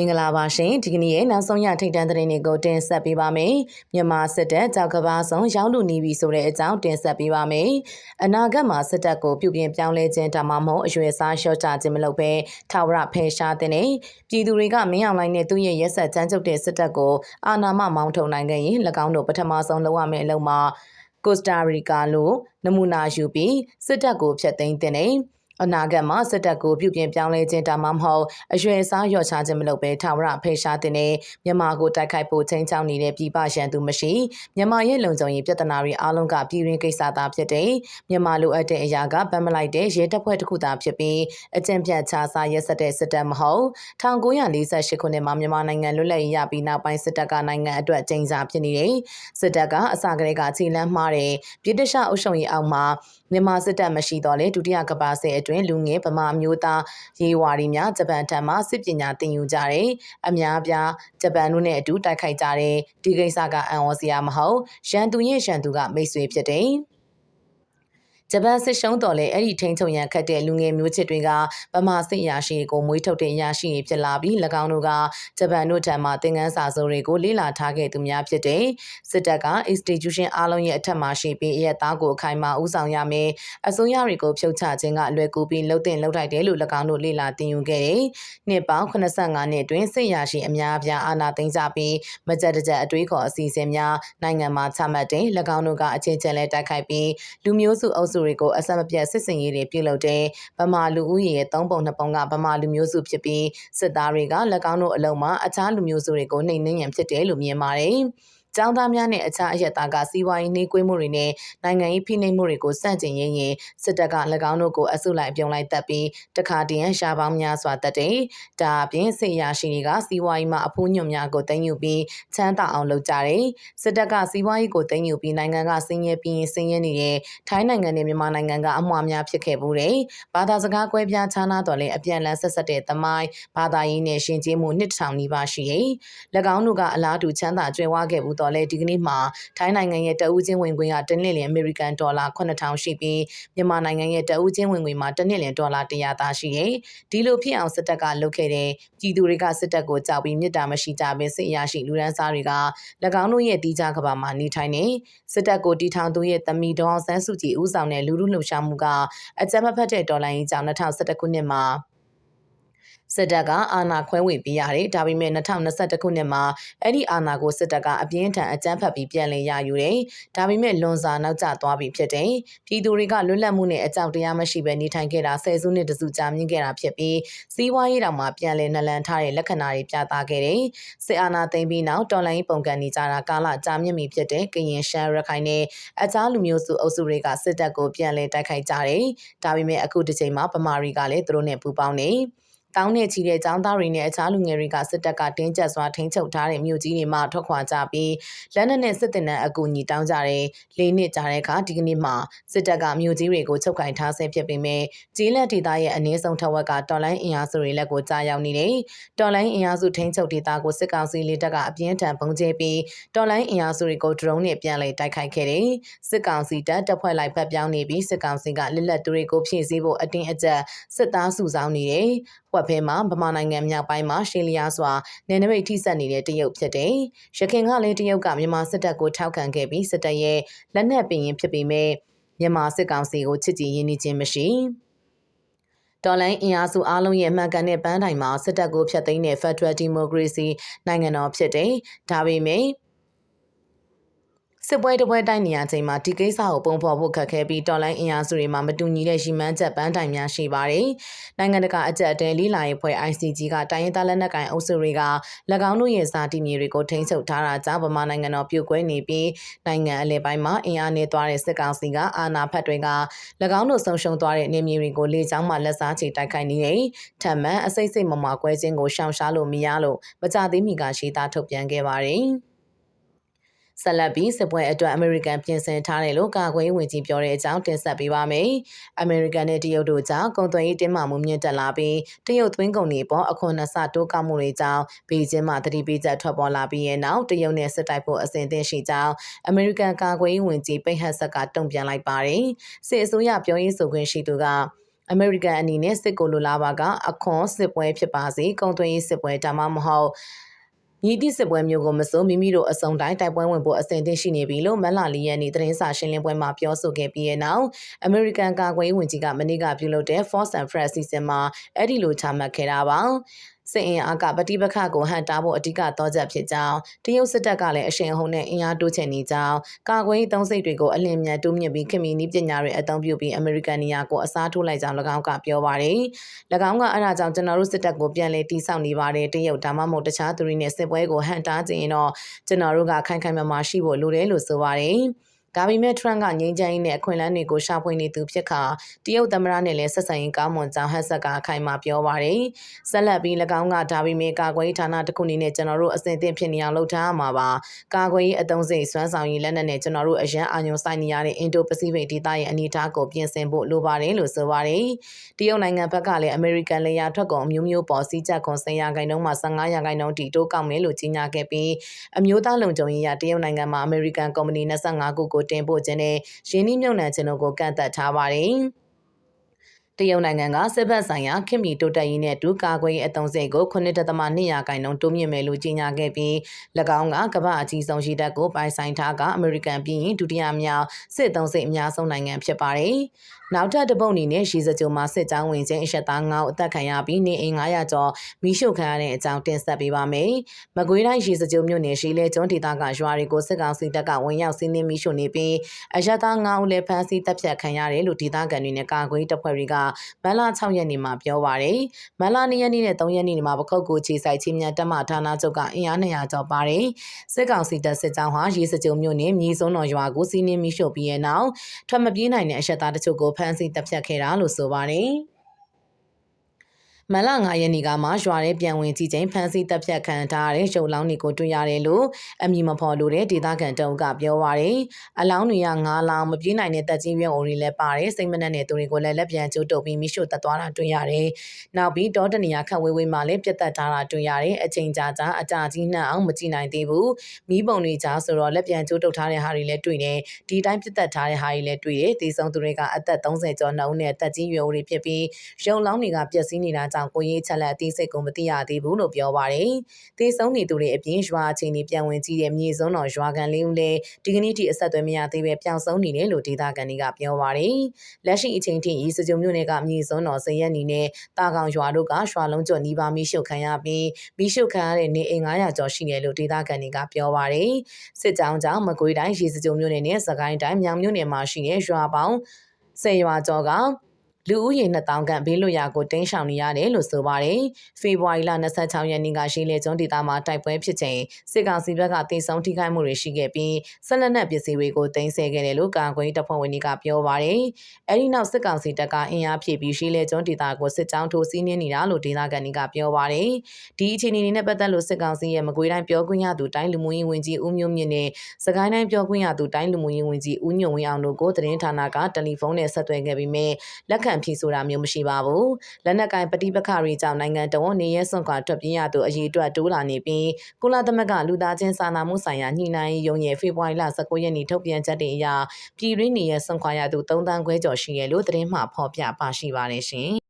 င်္ဂလာပါရှင်ဒီကနေ့ရဲ့နောက်ဆုံးရထိတ်တန့်သတင်းတွေကိုတင်ဆက်ပေးပါမယ်မြန်မာစစ်တပ်ကြောက်ကဘာဆောင်ရောက်လူနေပြီဆိုတဲ့အကြောင်းတင်ဆက်ပေးပါမယ်အနာဂတ်မှာစစ်တပ်ကိုပြုပြင်ပြောင်းလဲခြင်းဒါမှမဟုတ်အရွယ်စားလျှော့ချခြင်းမလုပ်ဘဲထာဝရဖယ်ရှားတဲ့နေပြည်သူတွေကမင်းအောင်လိုင်းနဲ့သူ့ရဲ့ရက်ဆက်ကြမ်းကြုတ်တဲ့စစ်တပ်ကိုအာဏာမမောင်းထုတ်နိုင်ခဲ့ရင်၎င်းတို့ပထမဆုံးလုပ်ရမယ့်အလုပ်မှာကိုစတာရီကာလိုနမူနာယူပြီးစစ်တပ်ကိုဖျက်သိမ်းတဲ့နေ အနာဂတ်မှာစစ်တပ်ကိုပြုပြင်ပြောင်းလဲခြင်းဒါမှမဟုတ်အရွယ်စားလျော့ချခြင်းမလုပ်ဘဲထာဝရဖေရှားတဲ့နဲ့မြန်မာကိုတိုက်ခိုက်ဖို့ချိန်ချောင်းနေတဲ့ပြည်ပရန်သူမရှိမြန်မာရဲ့လုံခြုံရေးပြဿနာတွေအားလုံးကပြည်ရင်းကိစ္စသာဖြစ်တဲ့မြန်မာလိုအပ်တဲ့အရာကဗတ်မလိုက်တဲ့ရဲတပ်ဖွဲ့တစ်ခုသာဖြစ်ပြီးအကြံပြတ်ချစားရက်စက်တဲ့စစ်တပ်မဟုတ်1948ခုနှစ်မှာမြန်မာနိုင်ငံလွတ်လပ်ရေးရပြီးနောက်ပိုင်းစစ်တပ်ကနိုင်ငံအတွက်ကျင်းစာဖြစ်နေတယ်စစ်တပ်ကအစကတည်းကခြေလမ်းမှားတဲ့ပြည်တရှအုပ်ချုပ်ရေးအောက်မှာ မြန်မာစစ်တပ်မရှိတော့လေဒုတိယကမ္ဘာစစ်အတွင်းလူငယ်ဗမာမျိုးသားရေးဝါဒီများဂျပန်ထံမှစစ်ပညာသင်ယူကြတယ်။အများပြားဂျပန်တို့နဲ့အတူတိုက်ခိုက်ကြတယ်။ဒီကိစ္စကအံ့ဩစရာမဟုတ်ရန်သူရဲ့ရန်သူကမိတ်ဆွေဖြစ်တယ်။ ဂျပန်စစ်ရှုံးတော်လဲအဲ့ဒီထိန်ချုံရန်ခတ်တဲ့လူငယ်မျိုးချစ်တွေကဗမာစစ်ရာရှိကိုမွေးထုတ်တဲ့အရာရှိတွေဖြစ်လာပြီး၎င်းတို့ကဂျပန်တို့ထံမှသင်ခန်းစာစုံတွေကိုလေ့လာထားခဲ့သူများဖြစ်တဲ့စစ်တပ်က institution အားလုံးရဲ့အထက်မှာရှိပြီးအရက်သားကိုအခိုင်အမာဦးဆောင်ရမယ်အစိုးရတွေကိုဖြုတ်ချခြင်းကအလွယ်ကူပြီးလှုပ်တင်လှုပ်ထိုက်တယ်လို့၎င်းတို့လေ့လာသင်ယူခဲ့တယ်။နှစ်ပေါင်း85နှစ်အတွင်းစစ်ရာရှိအများအပြားအာဏာသိမ်းကြပြီးမကြက်တကြက်အတွေးခေါ်အစီအစဉ်များနိုင်ငံမှာချမှတ်တဲ့၎င်းတို့ကအချင်းချင်းလဲတိုက်ခိုက်ပြီးလူမျိုးစုအုပ်စုတွေကိုအဆက်မပြတ်စစ်စင်ရေးတွေပြုလုပ်တဲ့ဗမာလူဦးရေရဲ့၃ပုံ၂ပုံကဗမာလူမျိုးစုဖြစ်ပြီးစစ်သားတွေက၎င်းတို့အလုံးမှာအခြားလူမျိုးစုတွေကိုနှိမ်နှင်းရန်ဖြစ်တယ်လို့မြင်ပါတယ်။ ကျောင်းသားများနဲ့အခြားအရက်သားကစီးပွားရေးနှိကွေးမှုတွေနဲ့နိုင်ငံရေးဖိနှိပ်မှုတွေကိုစန့်ကျင်ရင်းရင်စစ်တပ်က၎င်းတို့ကိုအစုလိုက်ပြုံလိုက်တပ်ပြီးတခါတည်းရန်ရှားပေါင်းများစွာတပ်တယ်။ဒါအပြင်စစ်ရရှိတွေကစီးပွားရေးမှာအဖိုးညွန့်များကိုတင်ယူပြီးချမ်းသာအောင်လုပ်ကြတယ်။စစ်တပ်ကစီးပွားရေးကိုတင်ယူပြီးနိုင်ငံကဆင်းရဲပြီးဆင်းရဲနေတဲ့ထိုင်းနိုင်ငံနဲ့မြန်မာနိုင်ငံကအမှားများဖြစ်ခဲ့ဘူးတယ်။ဘာသာစကားကွဲပြားခြားနားတော်လဲအပြန်လန်းဆက်ဆက်တဲ့သမိုင်းဘာသာရေးနဲ့ရှင်ကျေးမှုနှစ်ထောင်နီးပါးရှိရဲ့။၎င်းတို့ကအလားတူချမ်းသာကြွယ်ဝခဲ့ဘူးတော့လဲဒီကနေ့မှာထိုင်းနိုင်ငံရဲ့တအူးချင်းဝင်ငွေကတစ်နှစ်လျင်အမေရိကန်ဒေါ်လာ9000ရှိပြီးမြန်မာနိုင်ငံရဲ့တအူးချင်းဝင်ငွေမှာတစ်နှစ်လျင်ဒေါ်လာ100သာရှိရဲ့ဒီလိုဖြစ်အောင်စစ်တပ်ကလုပ်ခဲ့တဲ့ပြည်သူတွေကစစ်တပ်ကိုကြောက်ပြီးမြစ်တာမရှိကြဘဲစစ်အရာရှိလူဒန်းစားတွေက၎င်းတို့ရဲ့တီးခြားကဘာမှာနေထိုင်နေစစ်တပ်ကိုတီထောင်သူရဲ့သမီးဒေါအောင်ဆန်းစုကြည်ဦးဆောင်တဲ့လူလူလှုပ်ရှားမှုကအကြမ်းမဖက်တဲ့ဒေါ်လာရင်းကြောင့်2011ခုနှစ်မှာ စစ်တပ်ကအာဏာခွဲဝေပေးရတယ်ဒါပေမဲ့2021ခုနှစ်မှာအဲ့ဒီအာဏာကိုစစ်တပ်ကအပြင်းထန်အကြမ်းဖက်ပြီးပြန်လည်ရယူတယ်ဒါပေမဲ့လွန်စာနောက်ကျသွားပြီဖြစ်တယ်ပြည်သူတွေကလွတ်လပ်မှုနဲ့အကြောက်တရားမရှိဘဲနေထိုင်ခဲ့တာဆယ်စုနှစ်တစုကြာမြင့်ခဲ့တာဖြစ်ပြီးစီးပွားရေးတောင်မှပြန်လည်နလန်ထားတဲ့လက္ခဏာတွေပြသခဲ့တယ်စစ်အာဏာသိမ်းပြီးနောက်တော်လိုင်းပုံကန်နေကြတာကာလကြာမြင့်ပြီဖြစ်တဲ့ကရင်ရှမ်းရခိုင်နဲ့အခြားလူမျိုးစုအုပ်စုတွေကစစ်တပ်ကိုပြန်လည်တိုက်ခိုက်ကြတယ်ဒါပေမဲ့အခုတစ်ချိန်မှာဗမာတွေကလည်းသူတို့နဲ့ပူးပေါင်းနေတော င်းနဲ့ချီတဲ့ចောင်းသားတွေနဲ့အခြားလူငယ်တွေကစစ်တပ်ကတင်းကျပ်စွာထိန်းချုပ်ထားတဲ့မြို့ကြီးတွေမှာထွက်ခွာကြပြီးလက်နက်နဲ့စစ်တပ်နဲ့အကူအညီတောင်းကြတယ်။လေးနှစ်ကြာတဲ့အခါဒီကနေ့မှာစစ်တပ်ကမြို့ကြီးတွေကိုချုပ်ကင်ထားဆဲဖြစ်ပေမဲ့ဂျီးလက်ဒေသရဲ့အနည်းဆုံးထက်ဝက်ကတော်လိုင်းအင်အားစုတွေလက်ကိုကြားရောက်နေတယ်။တော်လိုင်းအင်အားစုထိန်းချုပ်ဒေသကိုစစ်ကောင်စီလေးတပ်ကအပြင်းထန်ပုံကျဲပြီးတော်လိုင်းအင်အားစုတွေကိုဒရုန်းနဲ့ပြန်လည်တိုက်ခိုက်ခဲ့တယ်။စစ်ကောင်စီတပ်တပ်ဖွဲ့လိုက်ဖက်ပြောင်းနေပြီးစစ်ကောင်စီကလက်လက်သူတွေကိုဖြည့်ဆည်းဖို့အတင်းအကျပ်စစ်သားစုဆောင်းနေတယ်။ဝက်ဖဲမှာဗမာနိုင်ငံမြောက်ပိုင်းမှာရှေးလျားစွာနယ်နိမိတ်ထိစပ်နေတဲ့တရုတ်ဖြစ်တယ်။ရခိုင်ကလည်းတရုတ်ကမြန်မာစစ်တပ်ကိုထောက်ခံခဲ့ပြီးစစ်တပ်ရဲ့လက်နက်ပင်ရင်ဖြစ်ပေမဲ့မြန်မာစစ်ကောင်စီကိုချစ်ကြည်ရင်းနှီးခြင်းမရှိ။တော်လိုင်းအင်အားစုအားလုံးရဲ့မှန်ကန်တဲ့ပန်းတိုင်မှာစစ်တပ်ကိုဖျက်သိမ်းတဲ့ Federal Democracy နိုင်ငံတော်ဖြစ်တယ်။ဒါပေမဲ့ စစ်ပွဲတပွဲတိုက်နေရချိန်မှာဒီကိစ္စကိုပုံဖော်ဖို့ခက်ခဲပြီးတော်လိုင်းအင်အားစုတွေမှာမတူညီတဲ့ရှိမှန်းချက်ပန်းတိုင်များရှိပါတယ်။နိုင်ငံတကာအကြက်အတဲလေးလာရေးဖွဲ့ ICG ကတိုင်းရင်းသားလက်နက်ကိုင်အုပ်စုတွေက၎င်းတို့ရဲ့စာတီမြေတွေကိုထိန်းချုပ်ထားတာကြောင့်ဗမာနိုင်ငံတော်ပြုတ်ကွဲနေပြီးနိုင်ငံအလဲပိုင်းမှာအင်အားနေသွားတဲ့စစ်ကောင်စီကအာဏာဖက်တွေက၎င်းတို့ဆုံးရှုံးသွားတဲ့နေမြေတွေကိုလေကြောင်းမှလက်စားချေတိုက်ခိုက်နေတယ်။ထပ်မံအစိမ့်စိတ်မမကွဲခြင်းကိုရှောင်ရှားလို့မရလို့မကြသေးမီကရှိသားထုတ်ပြန်ခဲ့ပါတယ်။ ဆက်လက်ပြီးစစ်ပွဲအတွက်အမေရိကန်ပြင်ဆင်ထားတယ်လို့ကာကွယ်ရေးဝန်ကြီးပြောတဲ့အကြောင်းတင်ဆက်ပေးပါမယ်။အမေရိကန်နဲ့တရုတ်တို့ကြောင့်ကုန်သွယ်ရေးတင်းမာမှုမြင့်တက်လာပြီးတရုတ်သွင်းကုန်တွေပေါ်အခွန်နှဆတိုးကောက်မှုတွေကြောင့်ဘေကျင်းမှာတတိပိချက်ထွက်ပေါ်လာပြီးရဲ့နောက်တရုတ်နဲ့စစ်တိုက်ဖို့အစဉ်သင့်ရှိကြောင်းအမေရိကန်ကာကွယ်ရေးဝန်ကြီးပိတ်ဟတ်ဆက်ကတုံ့ပြန်လိုက်ပါတယ်။စစ်အစိုးရပြောရေးဆိုခွင့်ရှိသူကအမေရိကန်အနေနဲ့စစ်ကိုလိုလားပါကအခွန်စစ်ပွဲဖြစ်ပါစေကုန်သွယ်ရေးစစ်ပွဲဒါမှမဟုတ် ညီတိစစ်ပွဲမျိုးကိုမစိုးမိမိတို့အစုံတိုင်းတိုက်ပွဲဝင်ဖို့အစဉ်သင့်ရှိနေပြီလို့မက်လာလီယန်နီသတင်းစာရှင်းလင်းပွဲမှာပြောဆိုခဲ့ပြီးတဲ့နောက်အမေရိကန်ကာကွယ်ရေးဝန်ကြီးကမနေ့ကပြုလုပ်တဲ့ Force and Fresh စီစဉ်မှာအဲ့ဒီလိုချမှတ်ခဲ့တာပါ စစ်အင်အားကပฏิပက္ခကိုဟန်တာဖို့အဓိကတော့ချက်ဖြစ်ကြောင်းတရုတ်စစ်တပ်ကလည်းအရှင်ဟုန်နဲ့အင်အားတိုးချဲ့နေကြောင်းကာကွယ်ရေးသုံးစိတ်တွေကိုအလင်းမြန်တိုးမြင့်ပြီးခင်မီနည်းပညာတွေအသုံးပြုပြီးအမေရိကန်နေရာကိုအစားထိုးလိုက်ကြောင်း၎င်းကပြောပါတယ်။၎င်းကအဲ့ဒါကြောင့်ကျွန်တော်တို့စစ်တပ်ကိုပြန်လည်တိစောက်နေပါတယ်တရုတ်ဒါမှမဟုတ်တခြားသူတွေနဲ့စစ်ပွဲကိုဟန်တာခြင်းတော့ကျွန်တော်တို့ကခိုင်ခိုင်မာမာရှိဖို့လိုတယ်လို့ဆိုပါတယ်။ ဒါပေမဲ့ Trump ကငြိမ်းချမ်းရေးနဲ့အခွင့်အလမ်းတွေကိုရှာဖွေနေသူဖြစ်ခါတရုတ်သမ္မတနဲ့လည်းဆက်ဆံရေးကောင်းမွန်ကြောင်းဟတ်ဆက်ကခိုင်မာပြောပါရယ်ဆက်လက်ပြီး၎င်းကဒါပေမဲ့ကာကွယ်ရေးဌာနတစ်ခုအနေနဲ့ကျွန်တော်တို့အစဉ်အသင့်ဖြစ်နေအောင်လုပ်ထားရမှာပါကာကွယ်ရေးအသုံးစိတ်စွမ်းဆောင်ရည်လက်နက်နဲ့ကျွန်တော်တို့အရန်အာရုံစိုက်နေရတဲ့အင်ဒိုပစိဖိတ်ဒေသရဲ့အနေအထားကိုပြင်ဆင်ဖို့လိုပါတယ်လို့ဆိုပါတယ်တရုတ်နိုင်ငံဘက်ကလည်းအမေရိကန်လေယာထွက်ကုန်အမျိုးမျိုးပေါ်စီးချက်ခွန်10ရာခိုင်နှုန်းမှ15ရာခိုင်နှုန်းထိတိုးကောက်မယ်လို့ကြေညာခဲ့ပြီးအမျိုးသားလုံခြုံရေးရတရုတ်နိုင်ငံမှာအမေရိကန်ကုမ္ပဏီ25ခုကိုတင်ပို့ခြင်းနဲ့ရင်းနှီးမြှုပ်နှံခြင်းတို့ကိုကန့်သတ်ထားပါတယ်။ တရုတ်နိုင်ငံကစစ်ဘက်ဆိုင်ရာခင်မီတိုတက်ရေးနဲ့ဒုကာကွယ်ရေးအသုံးစိတ်ကို9.2ရာခိုင်နှုန်းတိုးမြင့်မယ်လို့ကြေညာခဲ့ပြီး၎င်းကကမ္ဘာအကြီးဆုံးရှိတပ်ကိုပိုင်ဆိုင်ထားကအမေရိကန်ပြည်ရင်ဒုတိယမြောက်စစ်အသုံးစိတ်အများဆုံးနိုင်ငံဖြစ်ပါတယ်။နောက်ထပ်တပုတ်အနေနဲ့ရှီစကြိုမှာစစ်ကြောင်းဝင်ခြင်းအရှက်သား9ဦးအသက်ခံရပြီးနေအိမ်900ကျော်မိရှုခံရတဲ့အကြောင်းတင်ဆက်ပေးပါမယ်။မကွေးတိုင်းရှီစကြိုမြို့နယ်ရှီလဲကျွန်းဒေသကရွာတွေကိုစစ်ကောင်စီတပ်ကဝင်ရောက်စီးနင်းမိရှုနေပြီးအရှက်သား9ဦးလည်းဖမ်းဆီးတပ်ဖြတ်ခံရတယ်လို့ဒေသခံတွေနဲ့ကာကွယ်တပ်ဖွဲ့တွေကမန်လာ6ရက်နေ့မှာပြောပါရယ်။မန်လာ2ရက်နေ့နဲ့3ရက်နေ့မှာပခုတ်ကိုခြေဆိုင်ချင်းမြန်တက်မဌာနချုပ်ကအင်အား200ကျော်ပါတယ်။စစ်ကောင်စီတပ်စစ်ကြောင်းဟာရေစကြိုမြို့နယ်မြေစုံတော်ရွာကိုစီးနင်းမိရှုပြီးတဲ့နောက်ထွက်မပြေးနိုင်တဲ့အရှက်သားတချို့ကိုဖမ်းဆီးတပ်ဖြတ်ခဲ့တာလို့ဆိုပါတယ်။ မလ9ရက်နေ့ကမှရွာထဲပြန်ဝင်ကြည့်ချိန်ဖမ်းဆီးတပ်ဖြတ်ခံထားတဲ့ရုပ်လောင်းတွေကိုတွေ့ရတယ်လို့အမည်မဖော်လို့တဲ့ဒေသခံတုံးကပြောပါရယ်အလောင်းတွေက9လောင်းမပြေးနိုင်တဲ့တက်ကြီးရွက်အိုတွေလည်းပါတယ်စိတ်မနှက်တဲ့သူတွေကိုလည်းလက်ပြန်ကျိုးတုပ်ပြီးမိရှုတက်သွားတာတွေ့ရတယ်နောက်ပြီးဒေါတနေရခတ်ဝေးဝေးမှလည်းပြတ်တက်ထားတာတွေ့ရတယ်အချိန်ကြာကြာအကြာကြီးနှံ့အောင်မကြည့်နိုင်သေးဘူးမိဘုံတွေကြားဆိုတော့လက်ပြန်ကျိုးတုပ်ထားတဲ့ဟာတွေလည်းတွေ့တယ်ဒီတိုင်းပြတ်တက်ထားတဲ့ဟာတွေလည်းတွေ့တယ်ဒီဆုံးသူတွေကအသက်30ကျော်နှုန်းနဲ့တက်ကြီးရွယ်အိုတွေဖြစ်ပြီးရုံလောင်းတွေကပျက်စီးနေတာကြောင့်ကြောင့်ကိုရေးချက်လက်အသေးစိတ်ကိုမသိရသေးဘူးလို့ပြောပါတယ်။သေဆုံးနေသူတွေအပြင်ရွာချင်းတွေပြန်ဝင်ကြည့်တဲ့မြေစုံတော်ရွာကန်လေးဦးလည်းဒီကနေ့ထိအဆက်အသွယ်မရသေးပဲပျောက်ဆုံးနေတယ်လို့ဒေသခံတွေကပြောပါတယ်။လက်ရှိအချိန်ထိရီစကြုံမြို့နယ်ကမြေစုံတော်စရက်နေနဲ့တာကောင်ရွာတို့ကရွာလုံးကျော်နီးပါးမိရှုခံရပြီးမိရှုခံရတဲ့နေအိမ်900ကျော်ရှိတယ်လို့ဒေသခံတွေကပြောပါတယ်။စစ်ကြောင်းကြောင့်မကွေးတိုင်းရီစကြုံမြို့နယ်နဲ့စကိုင်းတိုင်းမြောင်မြို့နယ်မှာရှိတဲ့ရွာပေါင်းဆယ်ရွာကျော်က လူဦးရေ2000ခန့်ဘေးလွတ်ရာကိုတင်းရှောင်နေရတယ်လို့ဆိုပါတယ်။ဖေဖော်ဝါရီလ26ရက်နေ့ကရှိလေကျွန်းဒေသမှာတိုက်ပွဲဖြစ်ချိန်စစ်ကောင်စီဘက်ကတေဆုံးထိခိုက်မှုတွေရှိခဲ့ပြီးဆက်လက်နက်ပစ္စည်းတွေကိုတင်ဆက်ခဲ့တယ်လို့ကာကွယ်တပ်ဖွဲ့ဝင်တွေကပြောပါတယ်။အဲဒီနောက်စစ်ကောင်စီတပ်ကအင်အားဖြည့်ပြီးရှိလေကျွန်းဒေသကိုစစ်ကြောင်းထိုးစီးနင်းနေတာလို့ဒေသခံတွေကပြောပါတယ်။ဒီအခြေအနေနဲ့ပတ်သက်လို့စစ်ကောင်စီရဲ့မကွေးတိုင်းပြောခွင့်ရသူတိုင်းလူမှုရေးဝန်ကြီးဦးမျိုးမြင့်နဲ့စကိုင်းတိုင်းပြောခွင့်ရသူတိုင်းလူမှုရေးဝန်ကြီးဦးညွန့်ဝင်းအောင်တို့ကိုသတင်းဌာနကတယ်လီဖုန်းနဲ့ဆက်သွယ်ခဲ့ပြီးမြဲလက်ခံဖြေဆိုတာမျိုးမရှိပါဘူးလက်နက်ကင်ပဋိပက္ခတွေကြောင့်နိုင်ငံတော်နေရဲစွန့်ခွာထွက်ပြေးရသူအရေးအတွက်တိုးလာနေပြီးကုလသမဂ္ဂလူသားချင်းစာနာမှုဆိုင်ရာညှိနှိုင်းရုံးရဲ့ဖေဖော်ဝါရီလ19ရက်နေ့ထုတ်ပြန်ချက်တွေအရပြည်တွင်းနေရဲစွန့်ခွာရသူ3တန်းခွဲကျော်ရှိရလို့သတင်းမှဖော်ပြပါရှိပါတယ်ရှင်